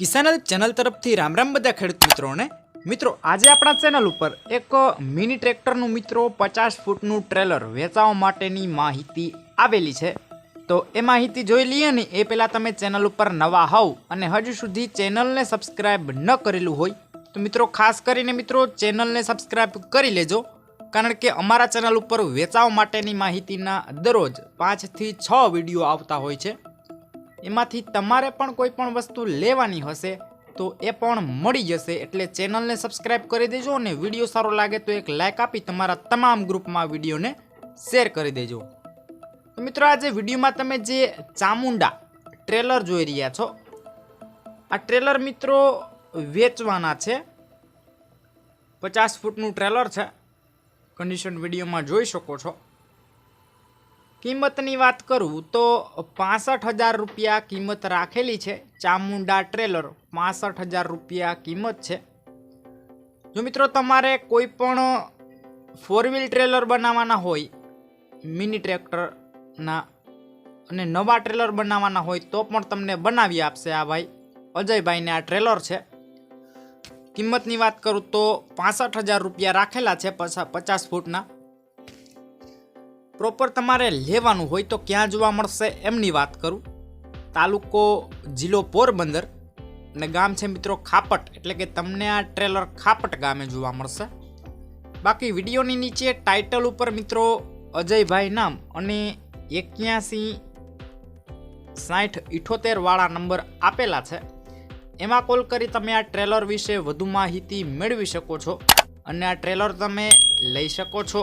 કિસાનલ channel તરફથી રામ રામ બધા ખેડૂત મિત્રોને. મિત્રો, આજે આપણા ચેનલ ઉપર એક મિની ટ્રેક્ટરનું મિત્રો પચાસ ફૂટનું ટ્રેલર વેચાવા માટેની માહિતી આવેલી છે. તો એ માહિતી જોઈ લઈએ ને એ પહેલાં તમે ચેનલ ઉપર નવા હોવ અને હજુ સુધી ચેનલને સબસ્ક્રાઇબ ન કરેલું હોય, તો મિત્રો ખાસ કરીને મિત્રો ચેનલને સબસ્ક્રાઇબ કરી લેજો. કારણ કે અમારા ચેનલ ઉપર વેચાવા માટેની માહિતીના દરરોજ પાંચથી છ વીડિયો આવતા હોય છે. એમાંથી તમારે પણ કોઈ પણ વસ્તુ લેવાની હશે, તો એ પણ મળી જશે. એટલે ચેનલને સબસ્ક્રાઇબ કરી દેજો અને વીડિયો સારો લાગે તો એક લાઇક આપી તમારા તમામ ગ્રુપમાં વિડીયોને શેર કરી દેજો. તો મિત્રો આજે વિડીયોમાં તમે જે ચામુંડા ટ્રેલર જોઈ રહ્યા છો, આ ટ્રેલર મિત્રો વેચવાના છે. પચાસ ફૂટનું ટ્રેલર છે. કન્ડિશન વિડીયોમાં જોઈ શકો છો. કિંમતની વાત કરું તો પાસઠ હજાર રૂપિયા કિંમત રાખેલી છે. ચામુંડા ટ્રેલર પાસઠ હજાર રૂપિયા કિંમત છે. જો મિત્રો તમારે કોઈ પણ ફોર વ્હીલ ટ્રેલર બનાવવાના હોય મિની ટ્રેક્ટરના અને નવા ટ્રેલર બનાવવાના હોય તો પણ તમને બનાવી આપશે આ ભાઈ. અજયભાઈને આ ટ્રેલર છે. કિંમતની વાત કરું તો પાસઠ હજાર રૂપિયા રાખેલા છે પચા- પચાસ ફૂટના. પ્રોપર તમારે લેવાનું હોય તો ક્યાં જોવા મળશે એમની વાત કરું. તાલુકો જિલ્લો પોરબંદર અને ગામ છે મિત્રો ખાપટ, એટલે કે તમને આ ટ્રેલર ખાપટ ગામે જોવા મળશે. બાકી વિડીયોની નીચે ટાઇટલ ઉપર મિત્રો અજયભાઈ નામ અને એક્યાસી સાઠ ઇઠોતેરવાળા નંબર આપેલા છે. એમાં કોલ કરી તમે આ ટ્રેલર વિશે વધુ માહિતી મેળવી શકો છો અને આ ટ્રેલર તમે લઈ શકો છો.